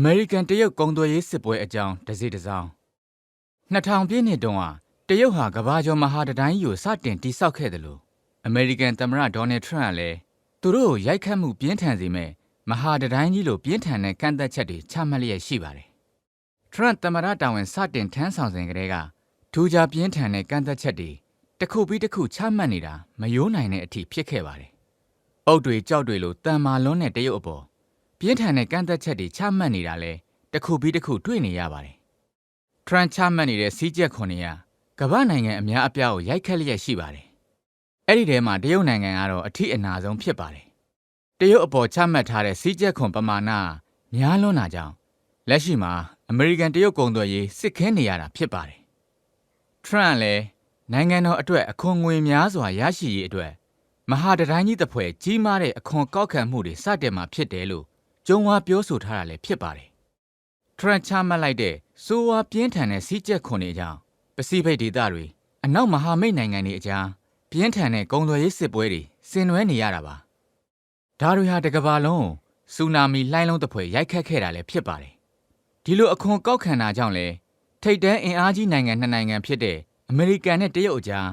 အမေရိကန်တရုတ်ကုန်သွယ်ရေးစစ်ပွဲအကြောင်းတစ်စီတစ်စောင်း2000ပြည့်နှစ်တုန်းကတရုတ်ဟာကမ္ဘာကျော်မဟာတတိုင်းကြီးကိုစတင်တိစောက်ခဲ့တယ်လို့အမေရိကန်သမ္မတဒေါ်နယ်ထရန့်ကလည်းသူတို့ကိုရိုက်ခတ်မှုပြင်းထန်စေမဲ့မဟာတတိုင်းကြီးလိုပြင်းထန်တဲ့ကန့်သက်ချက်တွေချမှတ်လျက်ရှိပါတယ်ထရန့်သမ္မတတာဝန်စတင်ထမ်းဆောင်စဉ်ကတည်းကထူးခြားပြင်းထန်တဲ့ကန့်သက်ချက်တွေတစ်ခုပြီးတစ်ခုချမှတ်နေတာမယိုးနိုင်တဲ့အထိဖြစ်ခဲ့ပါတယ်အုတ်တွေကြောက်တွေလိုတန်မာလွန်းတဲ့တရုတ်အပေါ် ပြင်းထန်တဲ့ကန့်သက်ချက်တွေချမှတ်နေတာလဲတစ်ခုပြီးတစ်ခုတွေ့နေရပါတယ်။ထရန့်ချမှတ်နေတဲ့စီးကျက်ခွန်တွေကကမ္ဘာနိုင်ငံအများအပြားကိုရိုက်ခတ်လျက်ရှိပါတယ်။အဲ့ဒီထဲမှာတရုတ်နိုင်ငံကတော့အထစ်အနာဆုံးဖြစ်ပါတယ်။တရုတ်အပေါ်ချမှတ်ထားတဲ့စီးကျက်ခွန်ပမာဏများလွန်းတာကြောင့်လက်ရှိမှာအမေရိကန်တရုတ်ကုန်သွယ်ရေးစစ်ခင်းနေရတာဖြစ်ပါတယ်။ထရန့်လည်းနိုင်ငံတော်အတွက်အခွန်ငွေများစွာရရှိရေးအတွက်မဟာတတိုင်းကြီးတစ်ဖွဲ့ကြီးမားတဲ့အခွန်ကောက်ခံမှုတွေစတင်မှာဖြစ်တယ်လို့ ကျုံဝါပြောဆိုထားတာလည်းဖြစ်ပါတယ်။ထရန့်ချမှတ်လိုက်တဲ့စိုးဝါပြင်းထန်တဲ့စီးကျက်ခွန်တွေကြောင့်ပစိဖိတ်ဒေသတွေအနောက်မဟာမိတ်နိုင်ငံတွေအကြားပြင်းထန်တဲ့ကုန်သွယ်ရေးစစ်ပွဲတွေဆင်နွှဲနေရတာပါ။ဒါတွေဟာတကဘာလုံးဆူနာမီလှိုင်းလုံးတစ်ဖွဲ့ရိုက်ခတ်ခဲ့တာလည်းဖြစ်ပါတယ်။ဒီလိုအခွန်ကောက်ခံတာကြောင့်လည်းထိတ်တန်းအင်အားကြီးနိုင်ငံနှစ်နိုင်ငံဖြစ်တဲ့အမေရိကန်နဲ့တရုတ်အကြား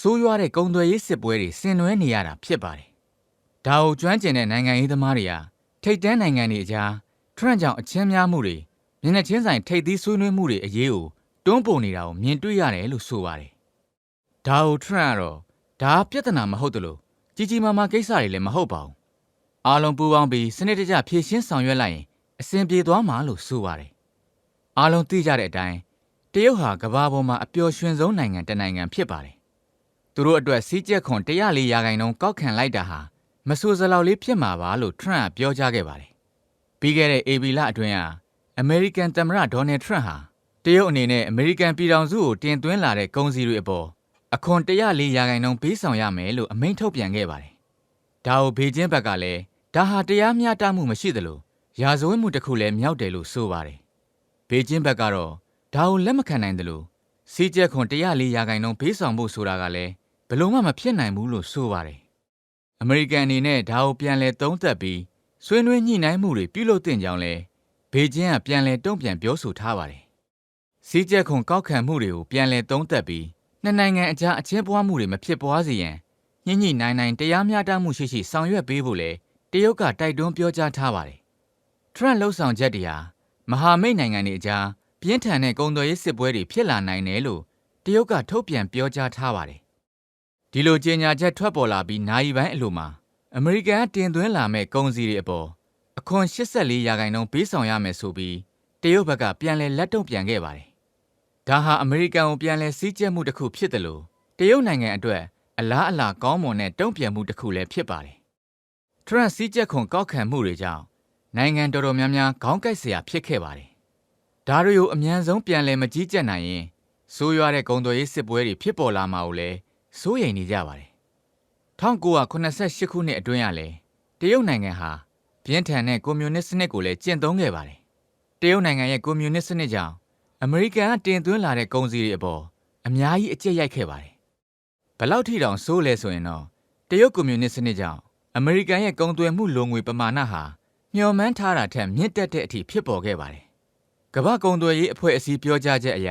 ဆိုးရွားတဲ့ကုန်သွယ်ရေးစစ်ပွဲတွေဆင်နွှဲနေရတာဖြစ်ပါတယ်။ဒါကိုကျွမ်းကျင်တဲ့နိုင်ငံရေးသမားတွေက ထိတ်တန်းနိုင်ငံတွေအကြားထရန့်ကြောင့်အချင်းများမှုတွေမျက်နှာချင်းဆိုင်ထိတ်သီးဆွေးနွေးမှုတွေအရေးကိုတွန်းပို့နေတာကိုမြင်တွေ့ရတယ်လို့ဆိုပါတယ်။ဒါကိုထရန့်ကတော့ဒါပြဿနာမဟုတ်တယ်လို့ကြီးကြီးမားမားကိစ္စတွေလည်းမဟုတ်ပါဘူး။အားလုံးပူးပေါင်းပြီးစနစ်တကျဖြည့်ရှင်းဆောင်ရွက်လိုက်ရင်အဆင်ပြေသွားမှာလို့ဆိုပါတယ်။အားလုံးသိကြတဲ့အတိုင်းတရုတ်ဟာကမ္ဘာပေါ်မှာအပျော်ရွှင်ဆုံးနိုင်ငံတစ်နိုင်ငံဖြစ်ပါတယ်။သူတို့အတွက်စီးကျက်ခွန်104ရာခိုင်နှုန်းကောက်ခံလိုက်တာဟာ မဆိုစလောက်လေးဖြစ်မှာပါလို့ထရန့်ကပြောကြားခဲ့ပါတယ်။ပြီးခဲ့တဲ့ AB လအတွင်းကအမေရိကန်သမ္မတဒေါ်နယ်ထရန့်ဟာတရုတ်အနေနဲ့အမေရိကန်ပြည်ထောင်စုကိုတင်သွင်းလာတဲ့ကုန်စည်တွေအပေါ်အခွန်104ရာခိုင်နှုန်းပေးဆောင်ရမယ်လို့အမိန့်ထုတ်ပြန်ခဲ့ပါတယ်။ဒါကိုဘေကျင်းဘက်ကလည်းဒါဟာတရားမျှတမှုမရှိသလိုရာဇဝတ်မှုတစ်ခုလည်းမြောက်တယ်လို့ဆိုပါတယ်။ဘေကျင်းဘက်ကတော့ဒါကိုလက်မခံနိုင်တယ်လို့စီးကျက်ခွန်104ရာခိုင်နှုန်းပေးဆောင်ဖို့ဆိုတာကလည်းဘလို့မှမဖြစ်နိုင်ဘူးလို့ဆိုပါတယ် အမေရိကန်အနေနဲ့ဒါကိုပြန်လည်သုံးသပ်ပြီးဆွေးနွေးညှိနှိုင်းမှုတွေပြုလုပ်တင်ကြောင်းလဲဘေကျင်းကပြန်လည်တုံ့ပြန်ပြောဆိုထားပါတယ်။စီးကျက်ခွန်ကောက်ခံမှုတွေကိုပြန်လည်သုံးသပ်ပြီးနှစ်နိုင်ငံအကြားအချင်းပွားမှုတွေမဖြစ်ပွားစေရန်ညှိညှိနှိုင်းနှိုင်းတရားမျှတမှုရှိရှိဆောင်ရွက်ပေးဖို့လဲတရုတ်ကတိုက်တွန်းပြောကြားထားပါတယ်။ထရန့်လှုပ်ဆောင်ချက်တွေဟာမဟာမိတ်နိုင်ငံတွေအကြားပြင်းထန်တဲ့ကုန်သွယ်ရေးစစ်ပွဲတွေဖြစ်လာနိုင်တယ်လို့တရုတ်ကထုတ်ပြန်ပြောကြားထားပါတယ် ဒီလိုကြေညာချက်ထွက်ပေါ်လာပြီးနိုင်ပိုင်းအလိုမှာအမေရိကန်ကတင်သွင်းလာမဲ့ကုန်စည်တွေအပေါ်အခွန်84ရာခိုင်နှုန်းပေးဆောင်ရမယ်ဆိုပြီးတရုတ်ဘက်ကပြန်လည်လက်တုံ့ပြန်ခဲ့ပါတယ်။ဒါဟာအမေရိကန်ကိုပြန်လည်စည်းကျက်မှုတစ်ခုဖြစ်တယ်လို့တရုတ်နိုင်ငံအတွက်အလားအလာကောင်းမွန်တဲ့တုံ့ပြန်မှုတစ်ခုလည်းဖြစ်ပါတယ်။ထရန့်စည်းကျက်ခွန်ကောက်ခံမှုတွေကြောင့်နိုင်ငံတော်တော်များများခေါင်းကိုက်เสียဖြစ်ခဲ့ပါတယ်။ဒါတွေကိုအမြန်ဆုံးပြန်လည်မကြီးကြပ်နိုင်ရင်ဆိုးရွားတဲ့ကုန်သွယ်ရေးစစ်ပွဲတွေဖြစ်ပေါ်လာမှာကိုလည်း စိုးရိမ်နေကြပါတယ်1988ခုနှစ်အတွင်းကလည်းတရုတ်နိုင်ငံဟာပြင်းထန်တဲ့ကွန်မြူနစ်စနစ်ကိုလည်းကျင့်သုံးခဲ့ပါတယ်တရုတ်နိုင်ငံရဲ့ကွန်မြူနစ်စနစ်ကြောင့်အမေရိကန်ကတင်သွင်းလာတဲ့ကုန်စည်တွေအပေါ်အများကြီးအကျက်ရိုက်ခဲ့ပါတယ်ဘလောက်ထိတောင်ဆိုးလဲဆိုရင်တော့တရုတ်ကွန်မြူနစ်စနစ်ကြောင့်အမေရိကန်ရဲ့ကုန်သွယ်မှုလိုငွေပမာဏဟာမျှော်မှန်းထားတာထက်မြင့်တက်တဲ့အထိဖြစ်ပေါ်ခဲ့ပါတယ်ကမ္ဘာကုန်သွယ်ရေးအဖွဲ့အစည်းပြောကြားချက်အရ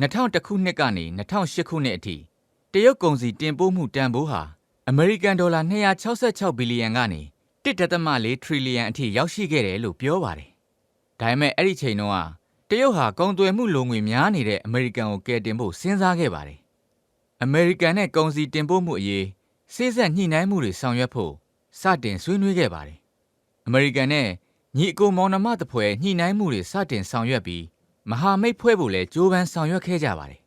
2000ခုနှစ်ကနေ2008ခုနှစ်အထိ တရုတ်ကုန်စည်တင်ပို့မှုတန်ဖိုးဟာ အမေရိကန်ဒေါ်လာ266ဘီလီယံကနေ1.4ထရီလီယံအထိရောက်ရှိခဲ့တယ်လို့ပြောပါတယ်။ဒါပေမဲ့အဲ့ဒီချိန်တုန်းကတရုတ်ဟာကုန်သွယ်မှုလိုငွေများနေတဲ့အမေရိကန်ကိုကယ်တင်ဖို့စဉ်းစားခဲ့ပါတယ်။အမေရိကန်နဲ့ကုန်စည်တင်ပို့မှုအရေးစိစက်ညှိနှိုင်းမှုတွေဆောင်ရွက်ဖို့စတင်ဆွေးနွေးခဲ့ပါတယ်။အမေရိကန်နဲ့ညီအကိုမောင်နှမတပွဲညှိနှိုင်းမှုတွေစတင်ဆောင်ရွက်ပြီးမဟာမိတ်ဖွဲ့ဖို့လည်းကြိုးပမ်းဆောင်ရွက်ခဲ့ကြပါတယ်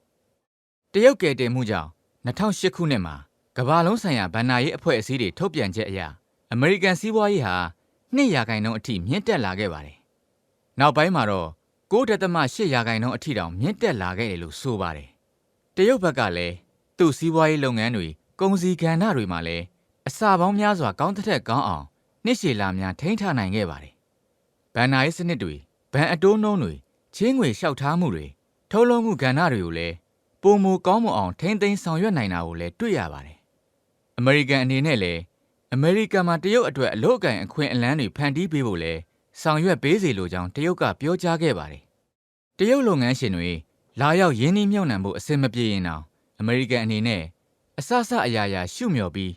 ။တရုတ်ကယ်တင်မှုကြောင့် 2008ခုနှစ်မှာကမ္ဘာလုံးဆိုင်ရာဗန်နာရေးအဖွဲ့အစည်းတွေထုတ်ပြန်ချက်အရအမေရိကန်စီးပွားရေးဟာ2ရာခိုင်နှုန်းအထိမြင့်တက်လာခဲ့ပါတယ်။နောက်ပိုင်းမှာတော့9.8ရာခိုင်နှုန်းအထိတောင်မြင့်တက်လာခဲ့တယ်လို့ဆိုပါတယ်။တရုတ်ဘက်ကလည်းသူ့စီးပွားရေးလုပ်ငန်းတွေကုန်စည်ကဏ္ဍတွေမှာလည်းအစာပေါင်းများစွာကောင်းတဲ့ထက်ကောင်းအောင်နှစ်ရှည်လာများထိန်းထားနိုင်ခဲ့ပါတယ်။ဗန်နာရေးစနစ်တွေဗန်အတိုးနှုံးတွေချင်းငွေလျှောက်ထားမှုတွေထုတ်လုပ်မှုကဏ္ဍတွေကိုလည်း ပုံမူကောင်းမွန်အောင်ထိမ့်သိမ်းဆောင်ရွက်နိုင်တာကိုလည်းတွေ့ရပါတယ်။အမေရိကန်အနေနဲ့လည်းအမေရိကန်မှာတရုတ်အတွက်အလို့အကင်အခွင့်အလန်းတွေဖန်တီးပေးဖို့လဲဆောင်ရွက်ပေးစေလိုကြောင်းတရုတ်ကပြောကြားခဲ့ပါတယ်။တရုတ်လုပ်ငန်းရှင်တွေလာရောက်ရင်းနှီးမြှုပ်နှံမှုအဆင်မပြေရင်တောင်အမေရိကန်အနေနဲ့အဆအအရာရာရှုမြော်ပြီး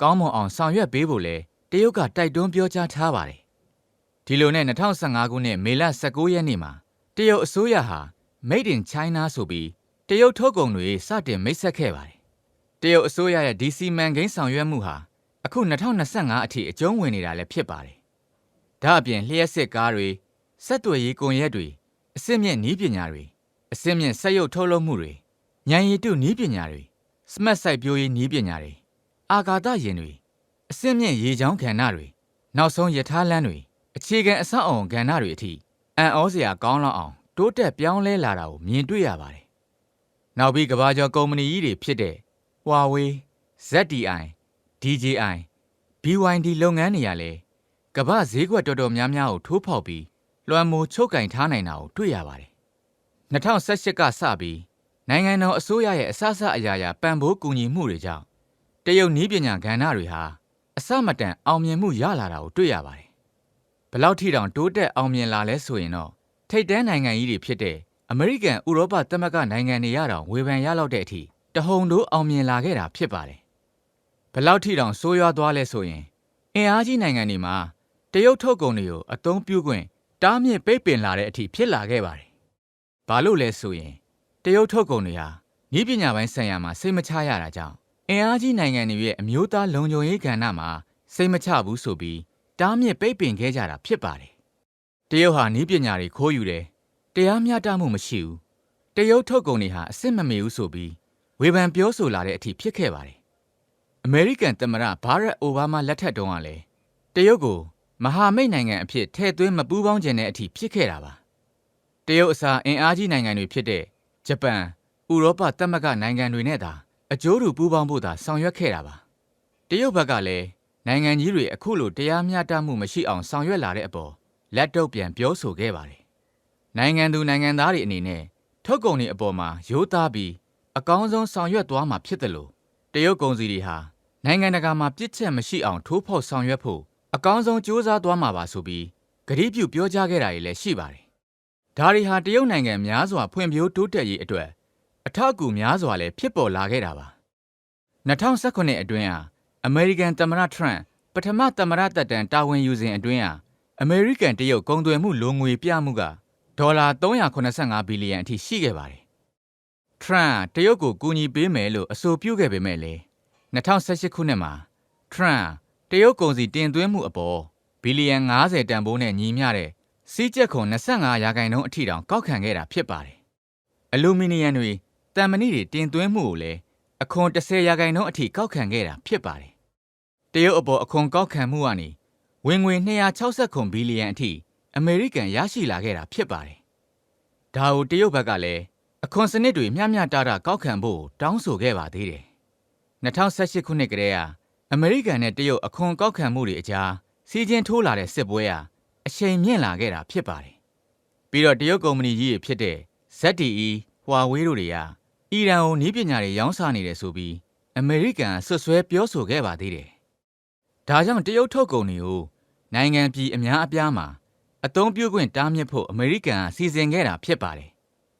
ကောင်းမွန်အောင်ဆောင်ရွက်ပေးဖို့လဲတရုတ်ကတိုက်တွန်းပြောကြားထားပါတယ်။ဒီလိုနဲ့2015ခုနှစ်မေလ19ရက်နေ့မှာတရုတ်အစိုးရဟာ Made in China ဆိုပြီး တရုတ်ထုတ်ကုန်တွေစတင်မိတ်ဆက်ခဲ့ပါတယ်။တရုတ်အစိုးရရဲ့ဒီစီမံကိန်းဆောင်ရွက်မှုဟာအခု2025အထိအကျုံးဝင်နေတာလည်းဖြစ်ပါတယ်။ဒါအပြင်လျှက်စစ်ကားတွေစက်သွယ်ရေးကွန်ရက်တွေအစစ်မြင့်နည်းပညာတွေအစစ်မြင့်စက်ရုပ်ထုတ်လုပ်မှုတွေဉာဏ်ရည်တုနည်းပညာတွေစမတ်စိုက်ပျိုးရေးနည်းပညာတွေအာကာသယာဉ်တွေအစစ်မြင့်ရေချောင်းကဏ္ဍတွေနောက်ဆုံးယထာလန်းတွေအခြေခံအဆောက်အအုံကဏ္ဍတွေအထိအံ့ဩစရာကောင်းလောက်အောင်တိုးတက်ပြောင်းလဲလာတာကိုမြင်တွေ့ရပါတယ်။ နောက်ပြီးကမ္ဘာကျော်ကုမ္ပဏီကြီးတွေဖြစ်တဲ့ Huawei, ZTI, DJI, BYD လုပ်ငန်းတွေရလဲကမ္ဘာဈေးကွက်တော်တော်များများကိုထိုးဖောက်ပြီးလွှမ်းမိုးချုပ်ကင်ထားနိုင်တာကိုတွေ့ရပါတယ်။2018ကစပြီးနိုင်ငံတော်အစိုးရရဲ့အစအစအရာရာပံ့ပိုးကူညီမှုတွေကြောင့်တရုတ်နည်းပညာကဏ္ဍတွေဟာအစမတန်အောင်မြင်မှုရလာတာကိုတွေ့ရပါတယ်။ဘလောက်ထိတောင်တိုးတက်အောင်မြင်လာလဲဆိုရင်တော့ထိပ်တန်းနိုင်ငံကြီးတွေဖြစ်တဲ့ အမေရိကန်ဥရောပသမဂ္ဂနိုင်ငံတွေရတော့ဝေဖန်ရလောက်တဲ့အထိတဟုန်တို့အောင်မြင်လာခဲ့တာဖြစ်ပါတယ်။ဘလောက်ထိတောင်ဆိုးရွားသွားလဲဆိုရင်အင်အားကြီးနိုင်ငံတွေမှာတရုတ်ထုတ်ကုန်တွေကိုအသုံးပြုခွင့်တားမြစ်ပိတ်ပင်လာတဲ့အထိဖြစ်လာခဲ့ပါတယ်။ဘာလို့လဲဆိုရင်တရုတ်ထုတ်ကုန်တွေဟာဤပညာပိုင်းဆိုင်ရာမှာစိတ်မချရတာကြောင့်အင်အားကြီးနိုင်ငံတွေရဲ့အမျိုးသားလုံခြုံရေးကဏ္ဍမှာစိတ်မချဘူးဆိုပြီးတားမြစ်ပိတ်ပင်ခဲ့ကြတာဖြစ်ပါတယ်။တရုတ်ဟာဤပညာတွေခိုးယူတယ်။ တရားမျှတမှုမရှိဘူး။တရုတ်ထုတ်ကုန်တွေဟာအစ်စ်မမေဘူးဆိုပြီးဝေဖန်ပြောဆိုလာတဲ့အထိဖြစ်ခဲ့ပါတယ်။အမေရိကန်သမ္မတဘာရက်အိုဘားမားလက်ထက်တုန်းကလည်းတရုတ်ကိုမဟာမိတ်နိုင်ငံအဖြစ်ထည့်သွင်းမပူးပေါင်းခြင်းတဲ့အထိဖြစ်ခဲ့တာပါ။တရုတ်အစားအင်အားကြီးနိုင်ငံတွေဖြစ်တဲ့ဂျပန်ဥရောပသမဂ္ဂနိုင်ငံတွေနဲ့သာအကျိုးတူပူးပေါင်းဖို့သာဆောင်ရွက်ခဲ့တာပါတရုတ်ဘက်ကလည်းနိုင်ငံကြီးတွေအခုလိုတရားမျှတမှုမရှိအောင်ဆောင်ရွက်လာတဲ့အပေါ်လက်တော့ပြန်ပြောဆိုခဲ့ပါတယ် နိုင်ငံသူနိုင်ငံသားတွေအနေနဲ့ထုတ်ကုန်တွေအပေါ်မှာရိုးသားပြီးအကောင်းဆုံးဆောင်ရွက်သွားမှာဖြစ်တယ်လို့တရုတ်ကုန်စည်တွေဟာနိုင်ငံတကာမှာပြစ်ချက်မရှိအောင်ထိုးဖောက်ဆောင်ရွက်ဖို့အကောင်းဆုံးစ조사သွားမှာပါဆိုပြီးကတိပြုပြောကြားခဲ့တာတွေလည်းရှိပါတယ်ဒါတွေဟာတရုတ်နိုင်ငံများစွာဖွံ့ဖြိုးတိုးတက်ရေးအတွက်အထောက်အကူများစွာလည်းဖြစ်ပေါ်လာခဲ့တာပါ2019အတွင်းဟာအမေရိကန်သမ္မတထရန့်ပထမသမ္မတသက်တမ်းတာဝန်ယူစဉ်အတွင်းဟာအမေရိကန်တရုတ်ကုန်သွယ်မှုလိုငွေပြမှုက ဒေါ်လာ385ဘီလီယံအထိရှိခဲ့ပါတယ်ထရန့်တရုတ်ကိုကူညီပေးမယ်လို့အဆိုပြုခဲ့ပေမဲ့လည်း2018ခုနှစ်မှာထရန့်တရုတ်ကုန်စည်တင်သွင်းမှုအပေါ်ဘီလီယံ90တန်ဖိုးနဲ့ညီမျှတဲ့စီးကျက်ခွန်25ရာခိုင်နှုန်းအထိတောင်ကောက်ခံခဲ့တာဖြစ်ပါတယ်။အလူမီနီယံတွေတံမဏိတွေတင်သွင်းမှုကိုလည်းအခွန်30ရာခိုင်နှုန်းအထိကောက်ခံခဲ့တာဖြစ်ပါတယ်။တရုတ်အပေါ်အခွန်ကောက်ခံမှုကနေဝင်ငွေ260ဘီလီယံအထိ အမေရိကန်ရရှိလာခဲ့တာဖြစ်ပါတယ်။ဒါကိုတရုတ်ဘက်ကလည်းအခွန်စနစ်တွေမျှမျှတတကောက်ခံဖို့တောင်းဆိုခဲ့ပါသေးတယ်။2018ခုနှစ်ကတည်းကအမေရိကန်နဲ့တရုတ်အခွန်ကောက်ခံမှုတွေအကြားစီးကျင်းထိုးလာတဲ့စစ်ပွဲဟာအချိန်မြင့်လာခဲ့တာဖြစ်ပါတယ်။ပြီးတော့တရုတ်ကုမ္ပဏီကြီးတွေဖြစ်တဲ့ ZTE, Huawei တို့တွေကအီရန်ကိုနည်းပညာတွေရောင်းစားနေတယ်ဆိုပြီးအမေရိကန်ဆွဆွဲပြောဆိုခဲ့ပါသေးတယ်။ဒါကြောင့်တရုတ်ထုတ်ကုန်တွေကိုနိုင်ငံပြည်အများအပြားမှာ အသုံးပြုခွင့်တားမြစ်ဖို့အမေရိကန်ကစီစဉ်ခဲ့တာဖြစ်ပါတယ်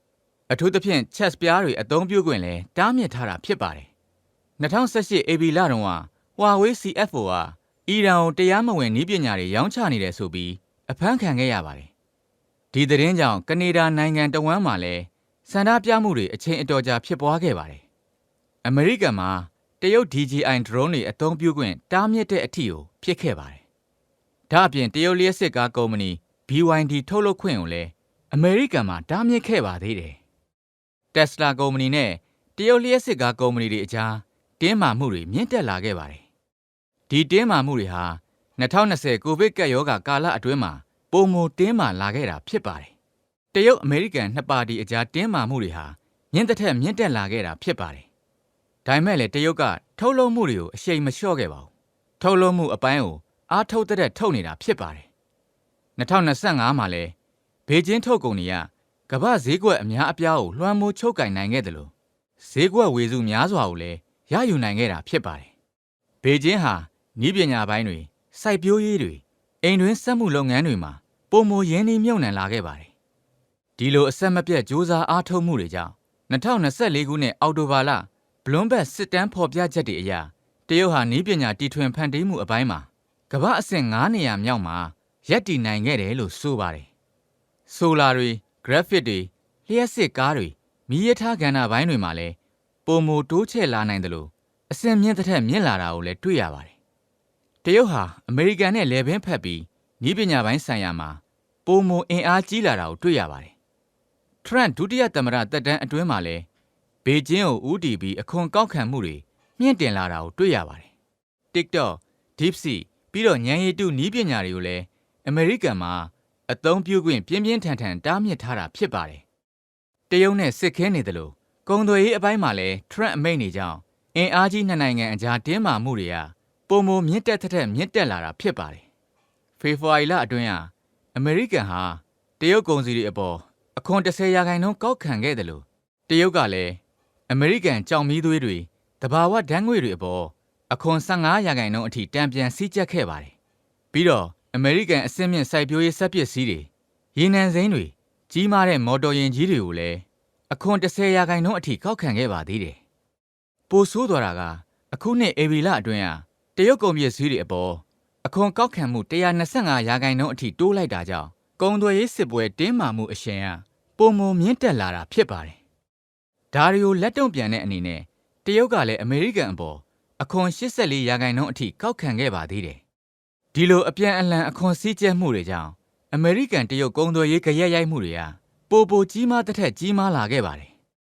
။အထူးသဖြင့် chess ပြားတွေအသုံးပြုခွင့်လည်းတားမြစ်ထားတာဖြစ်ပါတယ်။2018 AB လတုန်းက Huawei CFO ကအီရန်ကိုတရားမဝင်နည်းပညာတွေရောင်းချနေတယ်ဆိုပြီးအဖမ်းခံခဲ့ရပါတယ်။ဒီသတင်းကြောင့်ကနေဒါနိုင်ငံတဝမ်းမှာလည်းစန္ဒပြမှုတွေအချိန်အတော်ကြာဖြစ်ပွားခဲ့ပါတယ်။အမေရိကန်မှာတရုတ် DJI drone တွေအသုံးပြုခွင့်တားမြစ်တဲ့အထီကိုဖြစ်ခဲ့ပါတယ်။ဒါအပြင်တရုတ်လျှက်စစ်ကားကုမ္ပဏီ BYD ထုတ်လုပ်ခွင့်ကိုလည်းအမေရိကန်မှာတားမြစ်ခဲ့ပါသေးတယ်။ Tesla ကုမ္ပဏီနဲ့တရုတ်လျှက်စစ်ကားကုမ္ပဏီတွေအကြားတင်းမာမှုတွေမြင့်တက်လာခဲ့ပါတယ်။ဒီတင်းမာမှုတွေဟာ2020ကိုဗစ်ကပ်ရောဂါကာလအတွင်းမှာပုံမတင်းမာလာခဲ့တာဖြစ်ပါတယ်။တရုတ်အမေရိကန်နှစ်ပါတီအကြားတင်းမာမှုတွေဟာမြင့်တက်ထက်မြင့်တက်လာခဲ့တာဖြစ်ပါတယ်။ဒါပေမဲ့လည်းတရုတ်ကထုတ်လုပ်မှုတွေကိုအရှိန်မလျှော့ခဲ့ပါဘူး။ထုတ်လုပ်မှုအပိုင်းကိုအားထုတ်တဲ့ထုတ်နေတာဖြစ်ပါတယ်။ 2025မှာလည်းဘေကျင်းထုတ်ကုန်တွေကကမ္ဘာဈေးကွက်အများအပြားကိုလွှမ်းမိုးချုပ်ကင်နိုင်ခဲ့တယ်လို့ဈေးကွက်ဝေစုများစွာကိုလည်းရယူနိုင်ခဲ့တာဖြစ်ပါတယ်။ဘေကျင်းဟာဤပညာပိုင်းတွေစိုက်ပျိုးရေးတွေအိမ်တွင်းစက်မှုလုပ်ငန်းတွေမှာပုံမရင်းနှီးမြုပ်နှံလာခဲ့ပါတယ်။ဒီလိုအဆက်မပြတ်စ조사အားထုတ်မှုတွေကြောင့်2024ခုနှစ်အောက်တိုဘာလဘလွန်ဘတ်စစ်တမ်းဖော်ပြချက်တွေအရတရုတ်ဟာနည်းပညာတီထွင်ဖန်တီးမှုအပိုင်းမှာကမ္ဘာအဆင့်9နေရာမြောက်မှာ ရပ်တည်နိုင်ခဲ့တယ်လို့ဆိုပါတယ်။ဆိုလာတွေဂရပ်ဖစ်တွေလျှက်စစ်ကားတွေမီးရထားကဏ္ဍပိုင်းတွေမှာလည်းပုံမတိုးချဲ့လာနိုင်တယ်လို့အဆင့်မြင့်တစ်ထက်မြင့်လာတာကိုလည်းတွေ့ရပါတယ်။တရုတ်ဟာအမေရိကန်နဲ့လယ်ဘင်းဖက်ပြီးနည်းပညာပိုင်းဆိုင်ရာမှာပုံမအင်အားကြီးလာတာကိုတွေ့ရပါတယ်။ Trump ဒုတိယသမ္မတတက်တန်းအတွင်းမှာလည်းဘေကျင်းကိုဦးတည်ပြီးအခွန်ကောက်ခံမှုတွေမြင့်တင်လာတာကိုတွေ့ရပါတယ်။ TikTok, DeepSeek ပြီးတော့ဉာဏ်ရည်တုနည်းပညာတွေကိုလည်း အမေရိကန်မှာအသုံးပြုခွင့်ပြင်းပြင်းထန်ထန်တားမြစ်ထားတာဖြစ်ပါတယ်။တရုတ်နဲ့စစ်ခဲနေတယ်လို့ကုန်သွယ်ရေးအပိုင်းမှာလည်း Trump အမိန့်တွေကြောင့်အင်အားကြီးနှစ်နိုင်ငံအကြားတင်းမာမှုတွေကပုံမမြင့်တက်တဲ့ထက်မြင့်တက်လာတာဖြစ်ပါတယ်။ဖေဖော်ဝါရီလအတွင်းကအမေရိကန်ဟာတရုတ်ကုန်စည်တွေအပေါ်အခွန်30ရာခိုင်နှုန်းကောက်ခံခဲ့တယ်လို့တရုတ်ကလည်းအမေရိကန်ကြောင်မီးသွေးတွေတဘာဝဓာတ်ငွေတွေအပေါ်အခွန်15ရာခိုင်နှုန်းအထိတံပြန်စည်းကျပ်ခဲ့ပါတယ်။ပြီးတော့ အမေရိကန်အစင်းမြင့်စိုက်ပျိုးရေးစက်ပစ္စည်းတွေရေနံစိမ်းတွေကြီးမားတဲ့မော်တော်ယာဉ်ကြီးတွေကိုလည်းအခွန်30ရာခိုင်နှုန်းအထိကောက်ခံခဲ့ပါသေးတယ်။ပိုဆိုးသွားတာကအခုနှစ်ဧပြီလအတွင်းကတရုတ်ကုန်ပစ္စည်းတွေအပေါ်အခွန်ကောက်ခံမှု125ရာခိုင်နှုန်းအထိတိုးလိုက်တာကြောင့်ကုန်သွယ်ရေးစစ်ပွဲတင်းမာမှုအရှိန်ကပုံမမြင့်တက်လာတာဖြစ်ပါတယ်။ဒါရီကိုလက်တုံ့ပြန်တဲ့အနေနဲ့တရုတ်ကလည်းအမေရိကန်အပေါ်အခွန်84ရာခိုင်နှုန်းအထိကောက်ခံခဲ့ပါသေးတယ်။ ဒီလိုအပြန်အလှန်အခွန်စည်းကျဲမှုတွေကြောင့်အမေရိကန်တရုတ်ကုန်သွယ်ရေးကြရက်ရိုက်မှုတွေကပိုပိုကြီးမားတစ်ထက်ကြီးမားလာခဲ့ပါတယ်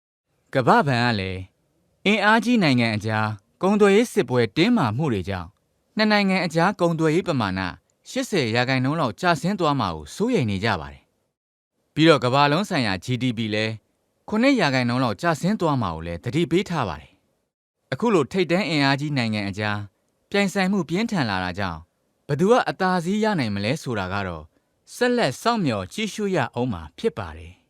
။ကမ္ဘာ့ဘဏ်ကလည်းအင်အားကြီးနိုင်ငံအကြားကုန်သွယ်ရေးစစ်ပွဲတင်းမာမှုတွေကြောင့်နှစ်နိုင်ငံအကြားကုန်သွယ်ရေးပမာဏ80ရာခိုင်နှုန်းလောက်ကျဆင်းသွားမှာကိုစိုးရိမ်နေကြပါတယ်။ပြီးတော့ကမ္ဘာလုံးဆိုင်ရာ GDP လည်း9ရာခိုင်နှုန်းလောက်ကျဆင်းသွားမှာကိုလည်းသတိပေးထားပါတယ်။အခုလိုထိတ်တန်းအင်အားကြီးနိုင်ငံအကြားပြိုင်ဆိုင်မှုပြင်းထန်လာတာကြောင့် ဘသူကအသာစီးရနိုင်မလဲဆိုတာကတော့ဆက်လက်စောင့်မျှော်ကြည့်ရှုရအောင်မှာဖြစ်ပါတယ်။